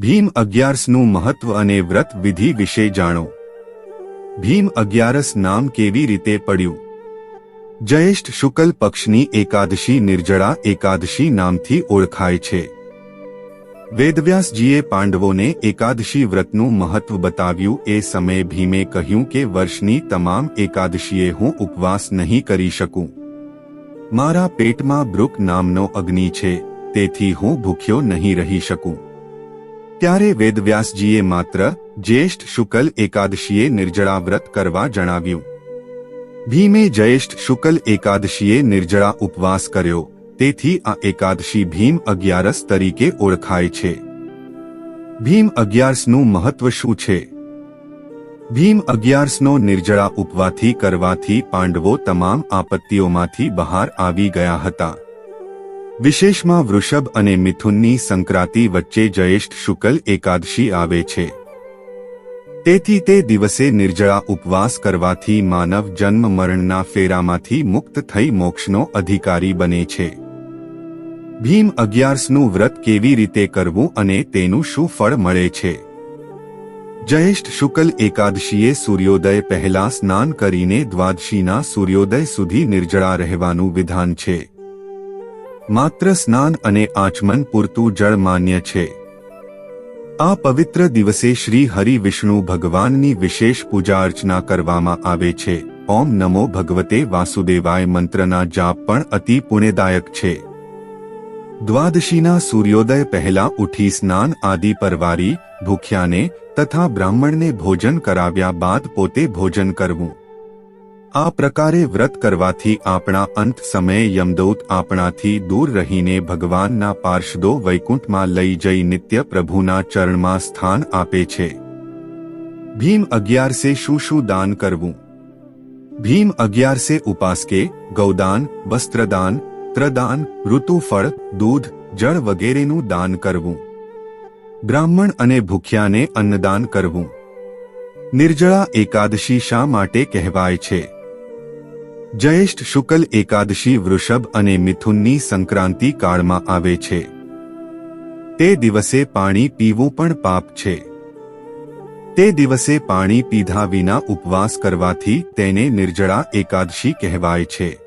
ભીમ અગિયારસનું મહત્વ અને વ્રત વિધિ વિશે જાણો. ભીમ અગિયારસ નામ કેવી રીતે પડ્યું? જયેષ્ઠ શુક્લ પક્ષની એકાદશી નિર્જળા એકાદશી નામથી ઓળખાય છે. વેદવ્યાસજીએ પાંડવોને એકાદશી વ્રતનું મહત્વ બતાવ્યું એ સમયે ભીમે કહ્યું કે વર્ષની તમામ એકાદશીએ હું ઉપવાસ નહીં કરી શકું. મારા પેટમાં બ્રુક નામનો અગ્નિ છે, તેથી હું ભૂખ્યો નહીં રહી શકું. ત્યારે વેદવ્યાસજીએ માત્ર જ્યેષ્ઠ શુકલ એકાદશીએ નિર્જળા વ્રત કરવા જણાવ્યું. ભીમે જયેષ્ઠ શુકલ એકાદશીએ નિર્જળા ઉપવાસ કર્યો, તેથી આ એકાદશી ભીમ અગિયારસ તરીકે ઓળખાય છે. ભીમ અગિયારસનું મહત્વ શું છે? ભીમ અગિયારસનો નિર્જળા ઉપવાથી કરવાથી પાંડવો તમામ આપત્તિઓમાંથી બહાર આવી ગયા હતા. વિશેષમાં વૃષભ અને મિથુનની સંક્રાંતિ વચ્ચે જયેષ્ઠ શુક્લ એકાદશી આવે છે. તેથી તે દિવસે નિર્જળા ઉપવાસ કરવાથી માનવ જન્મ મરણના ફેરામાંથી મુક્ત થઈ મોક્ષનો અધિકારી બને છે. ભીમ અગિયારસનું વ્રત કેવી રીતે કરવું અને તેનું શું ફળ મળે છે? જયેષ્ઠ શુક્લ એકાદશીએ સૂર્યોદય પહેલા સ્નાન કરીને દ્વાદશીના સૂર્યોદય સુધી નિર્જળા રહેવાનું વિધાન છે. માત્ર સ્નાન અને આચમન પૂરતું જળ માન્ય છે. આ પવિત્ર દિવસે શ્રી હરિ વિષ્ણુ ભગવાનની વિશેષ પૂજા અર્ચના કરવામાં આવે છે. ઓમ નમો ભગવતે વાસુદેવાય મંત્રના જાપ પણ અતિ પુણ્યદાયક છે. દ્વાદશીના સૂર્યોદય પહેલા ઉઠી સ્નાન આદિ પરવારી, ભૂખ્યાને તથા બ્રાહ્મણને ભોજન કરાવ્યા બાદ પોતે ભોજન કરવું. આ પ્રકારે વ્રત કરવાથી આપણા અંત સમયે યમદૌત આપણાથી દૂર રહીને ભગવાનના પાર્ષદો વૈકુંઠમાં લઈ જઈ નિત્ય પ્રભુના ચરણમાં સ્થાન આપે છે. ભીમ અગિયારસે શું શું દાન કરવું? ભીમ અગિયારસે ઉપાસકે, ગૌદાન, વસ્ત્રદાન, ત્રદાન, ઋતુફળ, દૂધ, જળ વગેરેનું દાન કરવું. બ્રાહ્મણ અને ભૂખ્યાને અન્નદાન કરવું. નિર્જળા એકાદશી શા માટે કહેવાય છે? જયેષ્ઠ શુકલ એકાદશી વૃષભ અને મિથુનની સંક્રાંતિ કાળમાં આવે છે. તે દિવસે પાણી પીવું પણ પાપ છે. તે દિવસે પાણી પીધા વિના ઉપવાસ કરવાથી તેને નિર્જળા એકાદશી કહેવાય છે.